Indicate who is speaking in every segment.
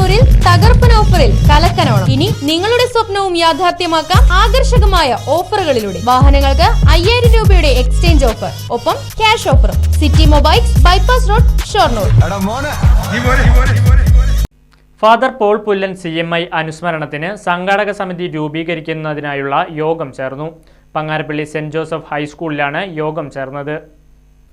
Speaker 1: ഷൊർണൂരിൽ തകർപ്പൻ ഓഫറിൽ കലക്കനോണം. ഇനി നിങ്ങളുടെ സ്വപ്നവും യാഥാർത്ഥ്യമാക്കാം ആകർഷകമായ ഓഫറുകളിലൂടെ. വാഹനങ്ങൾക്ക് അയ്യായിരം രൂപയുടെ എക്സ്ചേഞ്ച് ഓഫർ. ഒപ്പം ക്യാഷ് ഓഫറും. City mobiles bypass road Shoranur.
Speaker 2: Father Paul Pullan C M I അനുസ്മരണത്തിന് സംഘാടക സമിതി രൂപീകരിക്കുന്നതിനായുള്ള യോഗം ചേർന്നു. പങ്ങാരപ്പള്ളി സെന്റ് ജോസഫ് ഹൈസ്കൂളിലാണ് യോഗം ചേർന്നത്.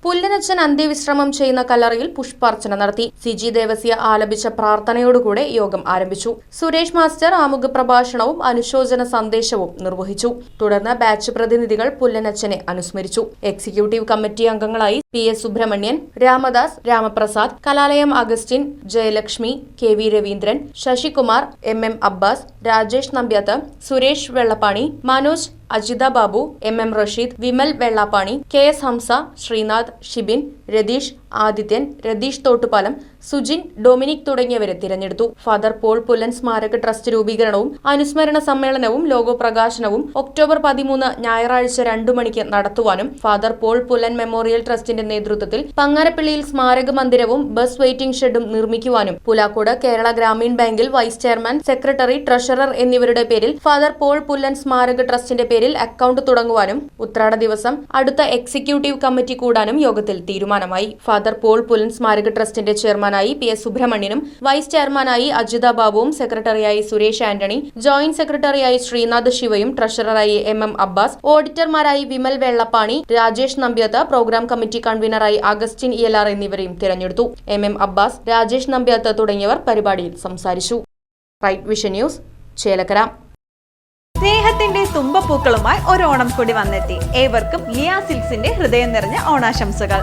Speaker 1: പുല്ലനച്ചൻ അന്ത്യവിശ്രമം ചെയ്യുന്ന കല്ലറയിൽ പുഷ്പാർച്ചന നടത്തി. സിജി ദേവസ്യ ആലപിച്ച പ്രാർത്ഥനയോടുകൂടെ യോഗം ആരംഭിച്ചു. സുരേഷ് മാസ്റ്റർ ആമുഖ പ്രഭാഷണവും അനുശോചന സന്ദേശവും നിർവഹിച്ചു. തുടർന്ന് ബാച്ച് പ്രതിനിധികൾ പുല്ലനച്ചനെ അനുസ്മരിച്ചു. എക്സിക്യൂട്ടീവ് കമ്മിറ്റി അംഗങ്ങളായി P. S. Subrahmanian Ramadas Ramaprasad Kalalayam Augustine Jayalakshmi K. V. Raveendran Sasikumar M. M. Abbas Rajesh Nambyath Suresh Vellappani Manoj Ajitha Babu M. M. Rasheed Vimal Vellappani K. S. Hamsa Sreenath Shibin Ratheesh Adithyan Ratheesh Thottupalam Sujin Dominic തുടങ്ങിയവരെ തിരഞ്ഞെടുത്തു. Father Paul Pulan സ്മാരക trust രൂപീകരണവും അനുസ്മരണ സമ്മേളനവും logo പ്രകാശനവും October പതിമൂന്ന് ഞായറാഴ്ച രണ്ടു മണിക്ക് നടത്തുവാനും ഫാദർ പോൾ പുലൻ മെമ്മോറിയൽ ട്രസ്റ്റിന്റെ നേതൃത്വത്തിൽ പങ്ങാരപ്പള്ളിയിൽ സ്മാരക മന്ദിരവും ബസ് വെയിറ്റിംഗ് ഷെഡും നിർമ്മിക്കുവാനും പുലാക്കോട് കേരള ഗ്രാമീൺ ബാങ്കിൽ വൈസ് ചെയർമാൻ സെക്രട്ടറി ട്രഷറർ എന്നിവരുടെ പേരിൽ ഫാദർ പോൾ പുല്ലൻ സ്മാരക ട്രസ്റ്റിന്റെ പേരിൽ അക്കൗണ്ട് തുടങ്ങുവാനും ഉത്രാട ദിവസം അടുത്ത എക്സിക്യൂട്ടീവ് കമ്മിറ്റി കൂടാനും യോഗത്തിൽ തീരുമാനമായി. ഫാദർ പോൾ പുല്ലൻ സ്മാരക ട്രസ്റ്റിന്റെ ചെയർമാനായി പി എസ് സുബ്രഹ്മണ്യനും വൈസ് ചെയർമാനായി അജിത ബാബുവും സെക്രട്ടറിയായി സുരേഷ് ആന്റണി ജോയിന്റ് സെക്രട്ടറിയായി ശ്രീനാഥ് ശിവയും ട്രഷററായി എം എം അബ്ബാസ് ഓഡിറ്റർമാരായി വിമൽ വെള്ളപ്പാണി രാജേഷ് നമ്പ്യാത്ത് പ്രോഗ്രാം കമ്മിറ്റി കൺവീനറായി അഗസ്റ്റിൻ ഇയലാർ എന്നിവരെയും തിരഞ്ഞെടുത്തു. എം എം അബ്ബാസ് രാജേഷ് നമ്പ്യാത്ത് തുടങ്ങിയവർ പരിപാടിയിൽ സംസാരിച്ചു. Right vision news Chelakkara.
Speaker 3: സ്നേഹത്തിന്റെ തുമ്പപ്പൂക്കളുമായി ഒരു ഓണം കൂടി വന്നെത്തി. ഏവർക്കും ലിയാ സിൽസിന്റെ ഹൃദയം നിറഞ്ഞ ഓണാശംസകൾ.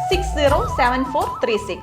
Speaker 3: six zero seven four three six